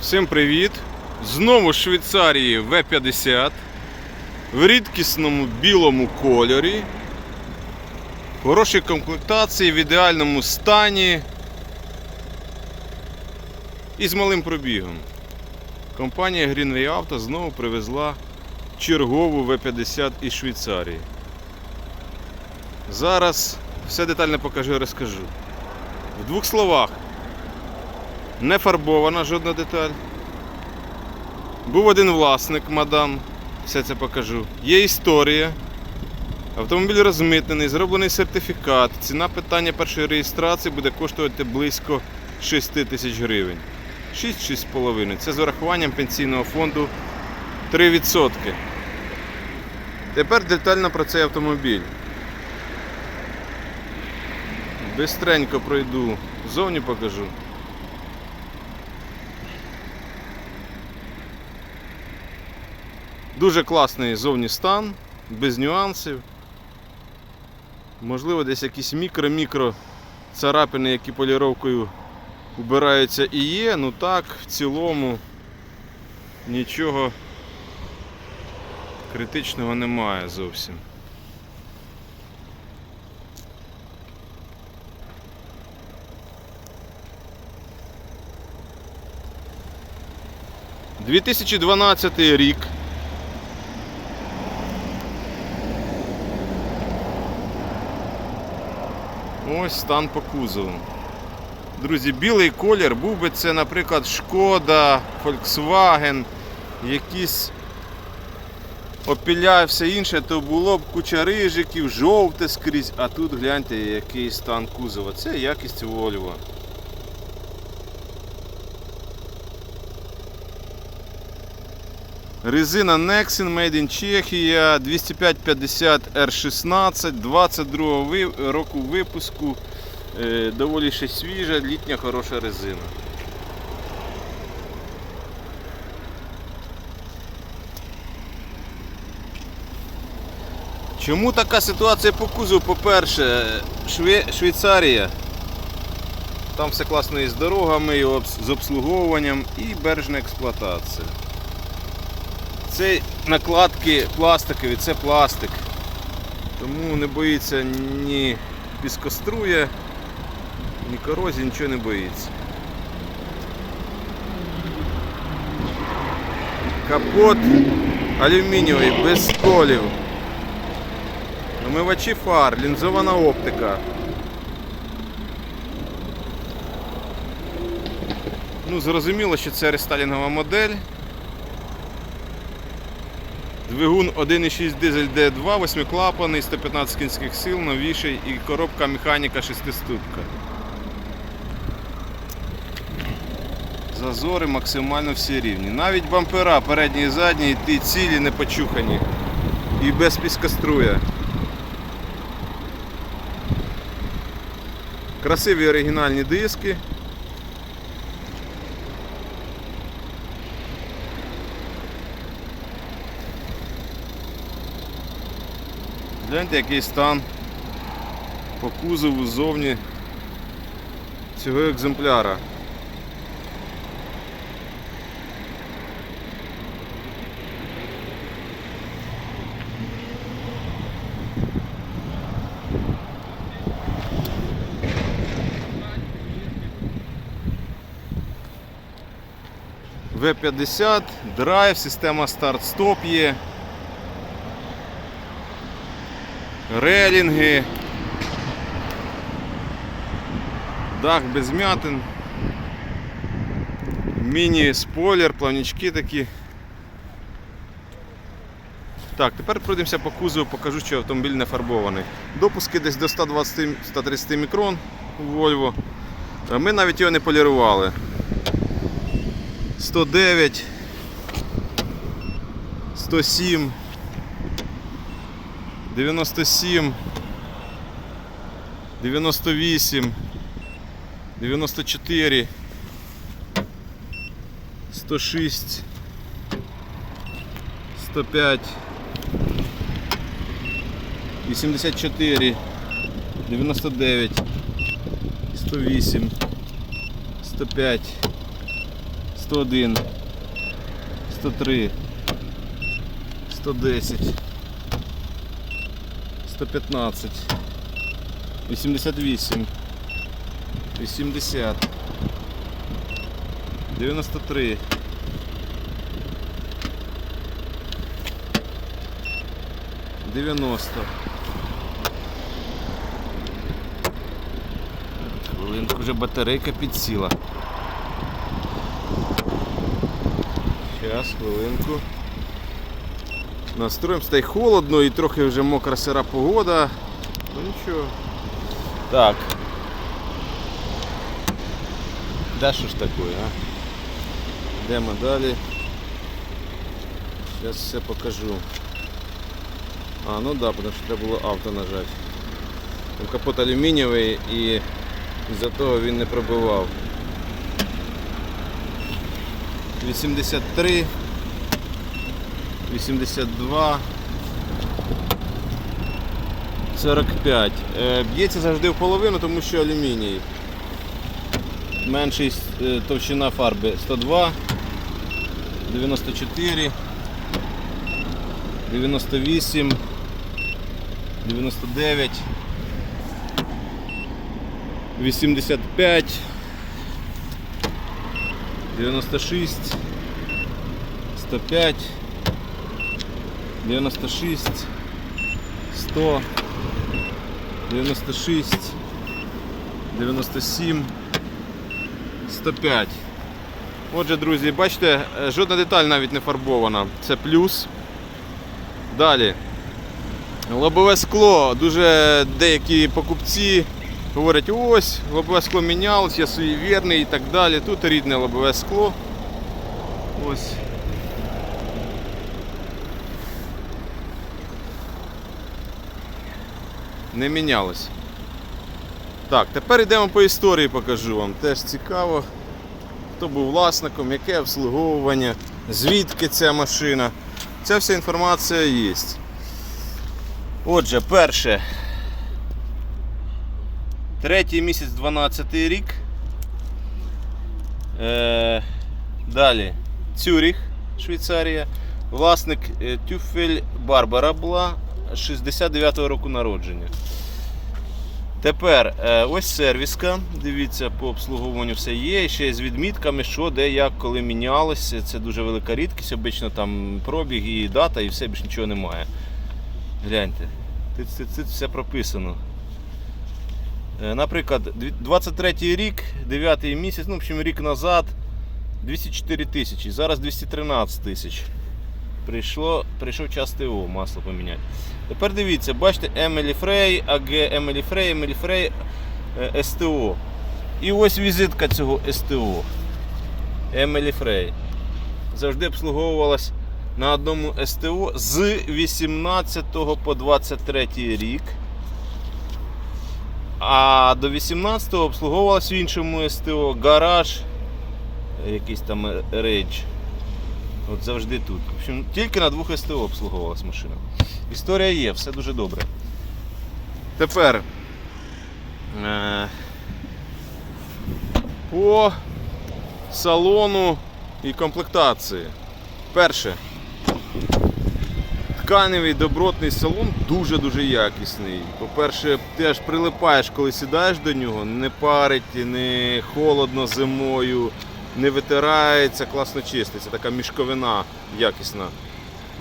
Всім привіт! Знову з Швейцарії В50 в рідкісному білому кольорі, в хорошій комплектації, в ідеальному стані і з малим пробігом. Компанія Greenway Auto знову привезла чергову В50 із Швейцарії. Зараз все детально покажу і розкажу. В двох словах. Не фарбована жодна деталь. Був один власник, мадам, все це покажу. Є історія. Автомобіль розмитнений, зроблений сертифікат. Ціна питання першої реєстрації буде коштувати близько 6 тисяч гривень. 6-6,5. Це з урахуванням пенсійного фонду 3%. Тепер детально про цей автомобіль. Бистренько пройду, зовні покажу. Дуже класний зовні стан, без нюансів. Можливо, десь якісь мікро-мікро царапини, які поліровкою убираються і є, ну так, в цілому нічого критичного немає зовсім. Дві тисячі дванадцятий рік. Ось стан по кузову. Друзі, білий колір, був би це, наприклад, Шкода, Volkswagen, якісь Opel, все інше, то було б куча рижиків, жовте скрізь, а тут гляньте, який стан кузова. Це якість Volvo. Резина Nexen Made in Чехія 205-50 R16 22 ви- року випуску. Е, Доволі ще свіжа, літня хороша резина. Чому така ситуація по кузову? По-перше, Шве- Швейцарія. Там все класно і з дорогами, з обслуговуванням, і бережна експлуатація. Це накладки пластикові, це пластик. Тому не боїться ні піскоструя, ні корозії, нічого не боїться. Капот алюмінієвий, без сколів. Омивачі фар, лінзована оптика. Ну, зрозуміло, що це рестайлінгова модель. Двигун 1,6 дизель D2, 8-клапаний, 115 кінських сил, новіший і коробка механіка 6-ступка. Зазори максимально всі рівні. Навіть бампера передній і задній ті цілі не почухані. І без піскоструя. Красиві оригінальні диски. Гляньте, який стан по кузову ззовні цього екземпляра. В50, драйв, система старт-стоп є. Релінги, дах без м'ятин, міні-спойлер, плавнички такі. Так, тепер пройдемося по кузову, покажу, що автомобіль не фарбований. Допуски десь до 120-130 мікрон у Volvo. Ми навіть його не полірували. 109, 107. 97, 98, 94, 106, 105, 84, 99, 108, 105, 101, 103, 110, 115, 88, 80, 93, 90. Хвилинку вже батарейка підсіла. Зараз, хвилинку. Настроїмо, стає холодно і трохи вже мокра сира погода. Ну нічого. Так. Да що ж таке, а? Йдемо далі. Зараз все покажу. А, ну да, потому що треба було авто нажати. Капот алюмінієвий і з-за того він не пробивав. 83, 82, 45. Е, Б'ється завжди в половину, тому що алюміній. Менший е, товщина фарби 102, 94, 98, 99, 85, 96, 105, 96, 100, 96, 97, 105. Отже, друзі, бачите, е, жодна деталь навіть не фарбована. Це плюс. Далі. Лобове скло. Дуже деякі покупці говорять, ось, лобове скло мінялось, я свій вірний і так далі. Тут рідне лобове скло. Ось. Не мінялось. Так, тепер йдемо по історії, покажу вам. Теж цікаво, хто був власником, яке обслуговування, звідки ця машина. Ця вся інформація є. Отже, перше. Третій місяць 12 рік. Е, далі. Цюріх, Швейцарія. Власник е, Тюфель Барбара була 69-го року народження. Тепер е, ось сервіска. Дивіться, по обслуговуванню все є. Ще з відмітками, що, де, як, коли мінялося. Це дуже велика рідкість. Обично там пробіг і дата, і все більш нічого немає. Гляньте, тут, все прописано. Е, Наприклад, 23 рік, 9 місяць, ну, в общем, рік назад 204 тисячі, зараз 213 тисяч. Прийшло, прийшов час ТО, масло поміняти. Тепер дивіться, бачите, Емелі Фрей, АГ Емелі Фрей, Емелі Фрей, е, СТО. І ось візитка цього СТО. Емелі Фрей. Завжди обслуговувалась на одному СТО з 18 по 23 рік. А до 18-го обслуговувалась в іншому СТО гараж, е, якийсь там рейдж. От завжди тут. В общем, тільки на двох СТО обслуговувалась машина. Історія є, все дуже добре. Тепер е, по салону і комплектації. Перше. Тканевий добротний салон дуже-дуже якісний. По-перше, ти аж прилипаєш, коли сідаєш до нього, не парить, не холодно зимою, не витирається, класно чиститься. Така мішковина якісна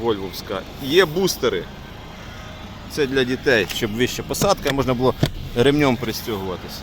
вольвовська. Є бустери. Це для дітей, щоб вища посадка, можна було ремнем пристюгуватись.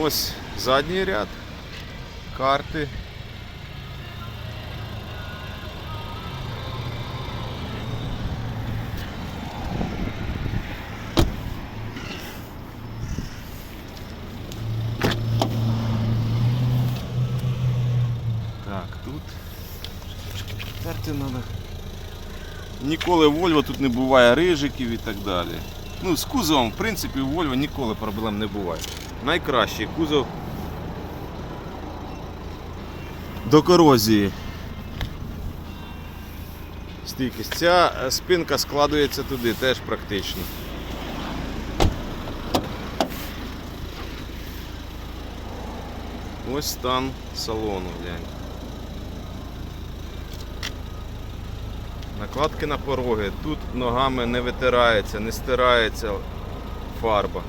Ось задній ряд, карти. Так, тут терти треба. Ніколи в Volvo тут не буває рижиків і так далі. Ну, з кузовом, в принципі, у Volvo ніколи проблем не буває. Найкращий кузов до корозії. Стійкість. Ця спинка складується туди, теж практично. Ось стан салону, глянь. Накладки на пороги. Тут ногами не витирається, не стирається фарба.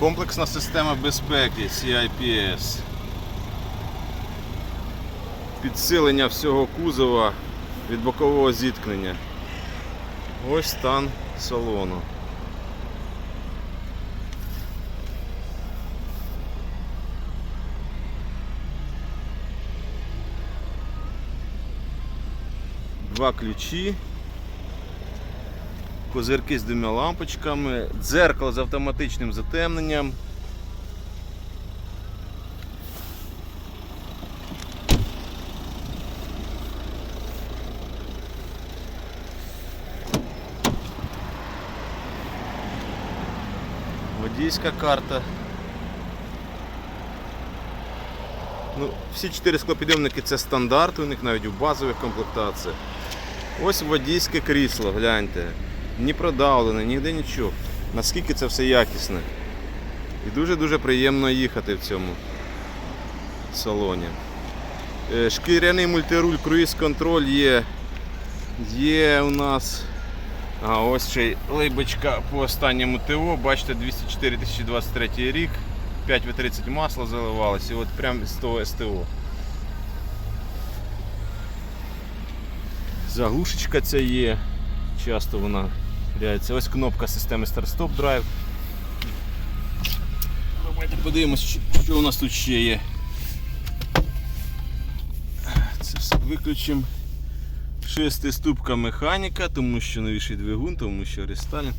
Комплексна система безпеки CIPS. Підсилення всього кузова від бокового зіткнення. Ось стан салону. Два ключі. Козирки з двома лампочками, дзеркало з автоматичним затемненням. Водійська карта. Ну, всі чотири склопідйомники це стандарт, у них навіть у базових комплектаціях. Ось водійське крісло, гляньте. Ні продавлене, ніде нічого. Наскільки це все якісне. І дуже-дуже приємно їхати в цьому салоні. Е, Шкіряний мультируль, круїз контроль є. Є у нас. А ось ще й лейбочка по останньому ТО. Бачите, 204 2023 рік. 5В30 масло заливалось і от прямо з того СТО. Заглушечка ця є. Часто вона гряється. Ось кнопка системи Start-Stop Drive. Давайте подивимось, що- у нас тут ще є. Це все виключимо. Шестиступка механіка, тому що новіший двигун, тому що рестайлінг.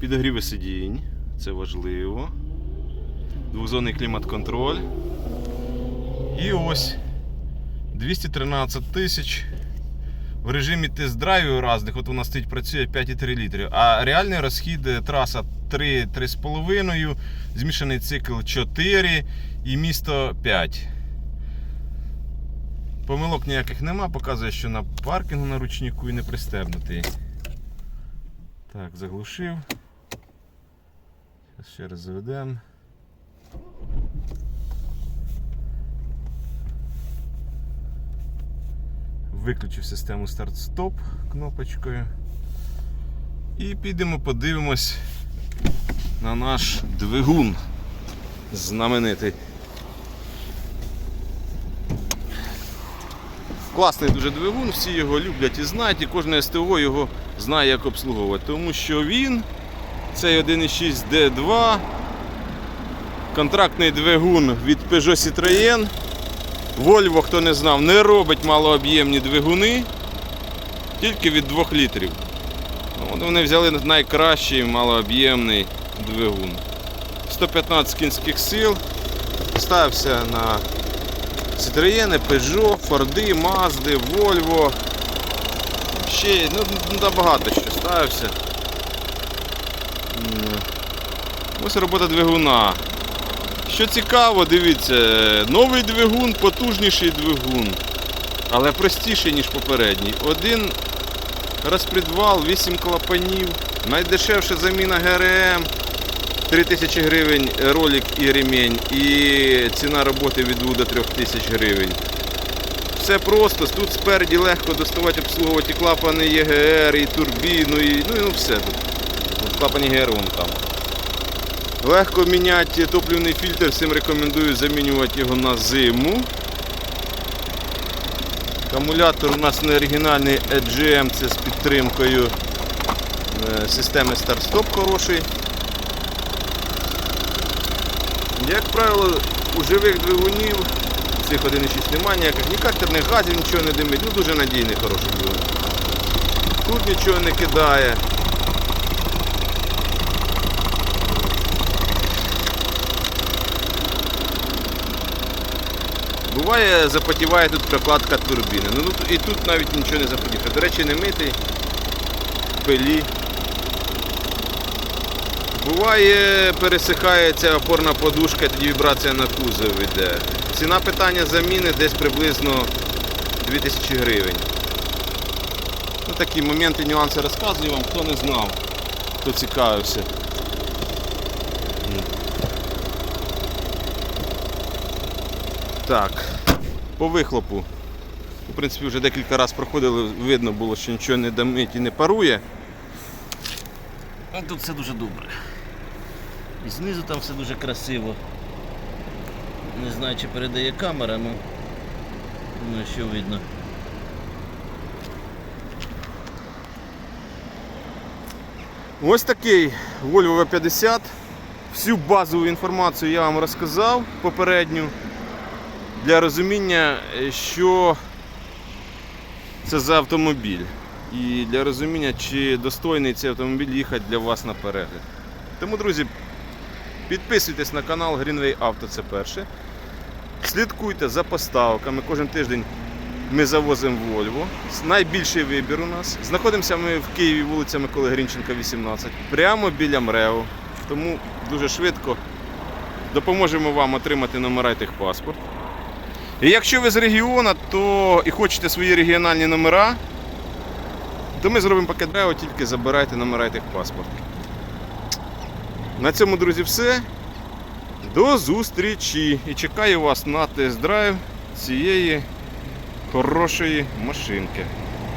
Підогріви сидінь, це важливо. Двохзонний клімат-контроль. І ось 213 тисяч. В режимі тест-драйвів різних, от нас стоїть працює 5,3 літрів, а реальний розхід е, траса 3-3,5, змішаний цикл 4 і місто 5. Помилок ніяких нема, показує, що на паркінгу на ручнику і не пристебнутий. Так, заглушив. Зараз ще раз заведемо. Виключив систему старт-стоп кнопочкою. І підемо подивимось на наш двигун знаменитий. Класний дуже двигун, всі його люблять і знають, і кожне СТО його знає, як обслуговувати. Тому що він, цей 1.6 D2, контрактний двигун від Peugeot Citroën. Volvo, хто не знав, не робить малооб'ємні двигуни, тільки від 2 літрів. Ну, От вони взяли найкращий малооб'ємний двигун. 115 кінських сил. Ставився на Citroën, Peugeot, Ford, Mazda, Volvo. Ще ну, набагато що ставився. Ось робота двигуна. Що цікаво, дивіться, новий двигун, потужніший двигун, але простіший, ніж попередній. Один розпредвал, 8 клапанів, найдешевша заміна ГРМ, 3000 гривень ролик і ремінь, і ціна роботи від 2 до 3 тисяч гривень. Все просто, тут спереді легко доставати, обслуговувати клапани ЄГР, і турбіну, і ну, і ну все тут. От клапан ЄГР вон там. Легко міняти топливний фільтр, всім рекомендую замінювати його на зиму. Акумулятор у нас не оригінальний EGM, це з підтримкою е, системи старт-стоп хороший. Як правило, у живих двигунів цих 1.6 немає ніяких ні картерних газів, нічого не димить. Ну дуже надійний хороший двигун. Тут нічого не кидає. Буває, запотіває тут прокладка турбіни. Ну, тут- і тут навіть нічого не запотіває. До речі, не митий, в пилі. Буває, пересихає ця опорна подушка, тоді вібрація на кузов йде. Ціна питання заміни десь приблизно 2000 гривень. Ну, такі моменти, нюанси розказую вам, хто не знав, хто цікавився. Так, по вихлопу. В принципі, вже декілька разів проходили, видно було, що нічого не дамить і не парує. Тут все дуже добре. І знизу там все дуже красиво. Не знаю, чи передає камера, ну, ну що видно. Ось такий Volvo V50. Всю базову інформацію я вам розказав попередню для розуміння, е, що це за автомобіль. І для розуміння, чи достойний цей автомобіль їхати для вас на перегляд. Тому, друзі, підписуйтесь на канал Greenway Auto, це перше. Слідкуйте за поставками. Кожен тиждень ми завозимо Volvo. Найбільший вибір у нас. Знаходимося ми в Києві, вулиця Миколи Грінченка, 18, прямо біля МРЕО. Тому дуже швидко допоможемо вам отримати номера і техпаспорт. І якщо ви з регіону, то і хочете свої регіональні номера, то ми зробимо пакет драйва, тільки забирайте номера і техпаспорт. На цьому, друзі, все. До зустрічі! І чекаю вас на тест-драйв цієї хорошої машинки.